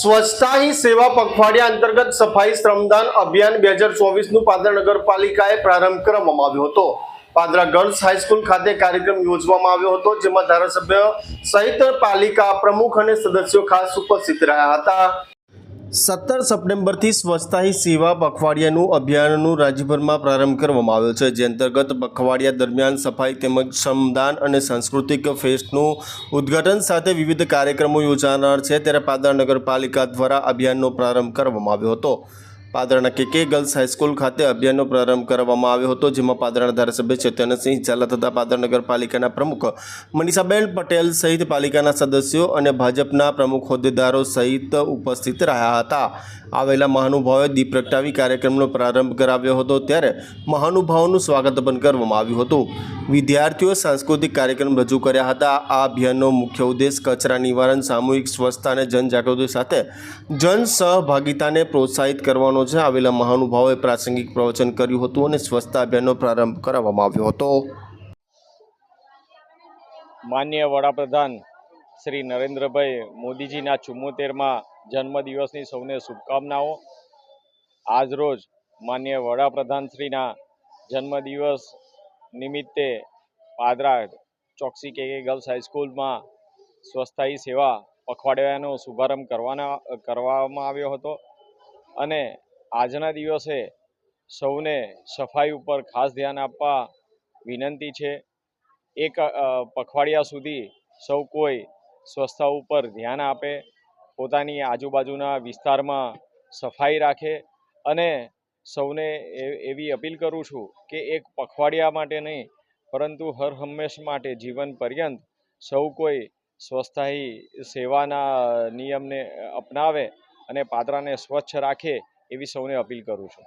સ્વચ્છતા હી સેવા પખવાડિયા અંતર્ગત સફાઈ શ્રમદાન અભિયાન બે હજાર ચોવીસનું પાદરા નગરપાલિકાએ પ્રારંભ કરવામાં આવ્યો હતો. પાદરા ગર્લ્સ હાઈસ્કૂલ ખાતે કાર્યક્રમ યોજવામાં આવ્યો હતો, જેમાં ધારાસભ્ય સહિત પાલિકા પ્રમુખ અને સદસ્યો ખાસ ઉપસ્થિત રહ્યા હતા. સત્તર સપ્ટેમ્બરથી સ્વચ્છતા સેવા પખવાડિયાનું અભિયાનનું રાજ્યભરમાં પ્રારંભ કરવામાં આવ્યો છે, જે અંતર્ગત પખવાડિયા દરમિયાન સફાઈ તેમજ શ્રમદાન અને સાંસ્કૃતિક ફેસ્ટનું ઉદ્ઘાટન સાથે વિવિધ કાર્યક્રમો યોજાનાર છે. ત્યારે પાદરા નગરપાલિકા દ્વારા અભિયાનનો પ્રારંભ કરવામાં આવ્યો હતો. પાદરાના કે કે ગર્લ્સ હાઈસ્કૂલ ખાતે અભિયાનનો પ્રારંભ કરવામાં આવ્યો હતો, જેમાં પાદરાના ધારાસભ્ય ચૈતન્યસિંહ ઝાલા તથા પાદરા નગરપાલિકાના પ્રમુખ મનીષાબેન પટેલ સહિત પાલિકાના સદસ્યો અને ભાજપના પ્રમુખ હોદ્દેદારો સહિત ઉપસ્થિત રહ્યા હતા. આવેલા મહાનુભાવોએ દીપ પ્રગટાવી કાર્યક્રમનો પ્રારંભ કરાવ્યો હતો, ત્યારે મહાનુભાવોનું સ્વાગત પણ કરવામાં આવ્યું હતું. વિદ્યાર્થીઓએ સાંસ્કૃતિક કાર્યક્રમ રજૂ કર્યા હતા. આ અભિયાનનો મુખ્ય ઉદ્દેશ કચરા નિવારણ, સામૂહિક સ્વચ્છતા અને જનજાગૃતિ સાથે જન સહભાગિતાને પ્રોત્સાહિત કરવાનો છે. આવેલા મહાનુભાવોએ પ્રાસંગિક પ્રવચન કર્યું હતું અને સ્વચ્છતા અભિયાનનો પ્રારંભ કરાવવામાં આવ્યો હતો. માન્ય વડાપ્રધાન શ્રી નરેન્દ્રભાઈ મોદીજીના ચુમ્મોતેરમાં જન્મદિવસની સૌને શુભકામનાઓ. આજરોજ માન્ય વડાપ્રધાનશ્રીના જન્મદિવસ નિમિત્તે પાદરા ચોકસી કે ગર્લ્સ હાઈસ્કૂલમાં સ્વસ્થાયી સેવા પખવાડિયાનો શુભારંભ કરવાના, કરવામાં આવ્યો હતો. અને આજના દિવસે સૌને સફાઈ ઉપર ખાસ ધ્યાન આપવા વિનંતી છે. એક પખવાડિયા સુધી સૌ કોઈ સ્વચ્છતા ઉપર ધ્યાન આપે, પોતાની આજુબાજુના વિસ્તારમાં સફાઈ રાખે અને સૌને એવી અપીલ કરું છું કે એક પખવાડિયા માટે નહીં, પરંતુ હર હંમેશ માટે જીવન પર્યંત સૌ કોઈ સ્વસ્થાહી સેવાના નિયમને અપનાવે અને પાત્રાને સ્વચ્છ રાખે એવી સૌને અપીલ કરું છું.